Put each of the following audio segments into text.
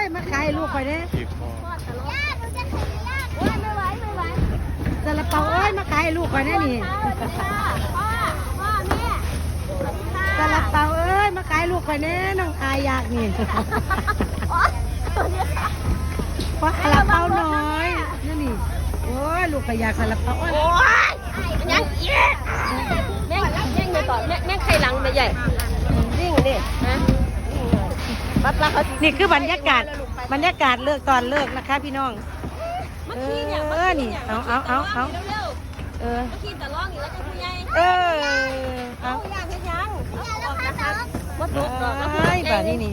ยมาขายให้ลูกข่อยเด้จีบคอย่าหนูจะขายย่าโอ้ยไม่ไหวไม่ไหวซาลาเปาเอ้ย มาขายให้ลูกข่อยแน่นี่พ่อพ่อแม่ซาลาเปาเอ้ย มาขายให้ลูกข่อยแน่น้องอายอยากนี่โอ๊ยตัวนี้เพราะซาลาเปาน้อยนั่นนี่ โอ้ย ลูกข่อยอยากซาลาเปาโอ้ยโอ๊ยยังเอี้ยแม่งแม่งเลยก่อนแม่งแม่งใครลังไปใหญ่ยิ่งดิฮะ ปั๊บปั๊บเขานี่คือบรรยากาศบรรยากาศเลิกตอนเลิกนะคะ พี่น้องเมื่อกี้เนี่ยเออ นี่ เอาเอาเอาเอาเร็วเออๆเมื่อกี้แต่ร้องอีกแล้วก็ผู้ใหญ่เออเอาเอาอยากเห็นยังเอาออกนะคะมดลูกดอกแล้วไอ้บ่านี่นี่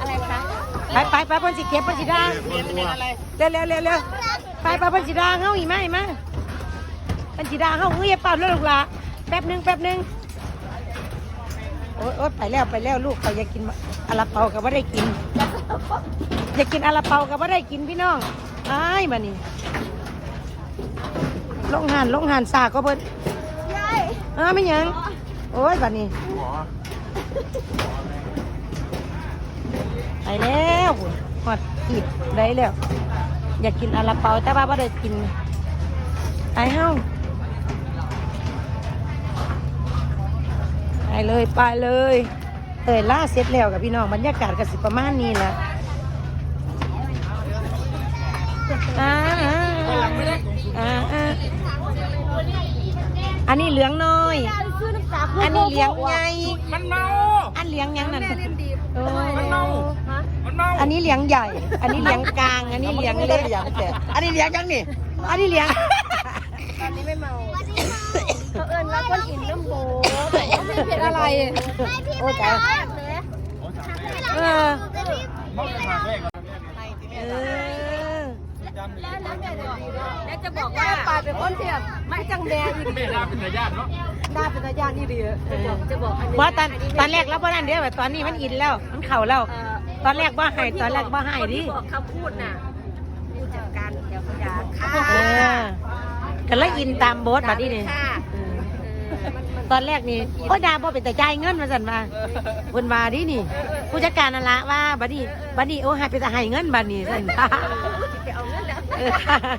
อะไรคะไปไปไปเพ่นสิเก็บเพ่นสิดาเป็นตัวเร็วเร็วเร็วเร็วไปไปเพ่นสิดาเฮาอีกไหมมาเพ่นสิดาเฮาเฮ้ยอย่าเป่าเลยลูกหละแป๊บหนึงแป๊บหนึงโอ๊ยโอ๊ยไปแล้วไปแล้วลูกเขาอยากกินอาลาเปากับว่าได้กิน อยากกินอาลาเปากับว่าได้กินพี่น้องไอ้มานี่ลงหันลงหันสาก็เพิ่นยายอ้าไม่ยัง โอ้ยบัดนี้ไปแล้วหอดขีดได้แล้ว อยากกินอาลาเปาแต่ว่าไม่ได้กินไปเฮ้า ไปเลยไปเลยเตยล่าเสร็จแล้วกับพี่น้องบรรยากาศก็สิประมาณนี้แหละอ่าอ่าอ่าอ่าอันนี้เหลืองน้อย อันนี้เหลียงใหญ่มันเมาอันเหลียงยังนั่นอ้มันเมามันเมาอันนี้เหลียงใหญ่ อันนี้เหลียงกลาง อันนี้เหลียงเล็กอันนี้เลี้ยงยังนี่ อันนี้เหลียงตอนนี้ไม่เมาเขาเอิญว่าก้นหินน้ำโบ ผ็ดอะไรโอ้ตายเออเมาจะมาแรกเออแล้วจะบอกว่าปลาเป็นคนเทียบไม่จังแดงอีกแม่ดาเป็นญาติเนาะได้เป็นญาตินี่ดีจะบอกจะบอกอันนี้ว่าตอนตอนแรกแล้วเพราะนั่นเดียวแบบตอนนี้มันอินแล้ว มันเข่าแล้ว ตอนแรกว่าให้ตอนแรกว่าให้ดิบอกคำพูดน่ะผู้จัดการแถวพยาค่ะเออกันแล้วอินตามโบสบัดนี้นี่ค่ะเออ ตอนแรกนี่โอ้ยดาบ่เป็นแต่จ่ายเงินมาสั่นมาเพิ่นว่าดินี่ ผู้จัดการนั่นละว่าบัดนี้บัดนี้โอ้ให้เป็นแต่ให้เงินบัดนี้สั่นไปเอาเงินแล้วเออ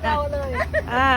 เราเลยอ่า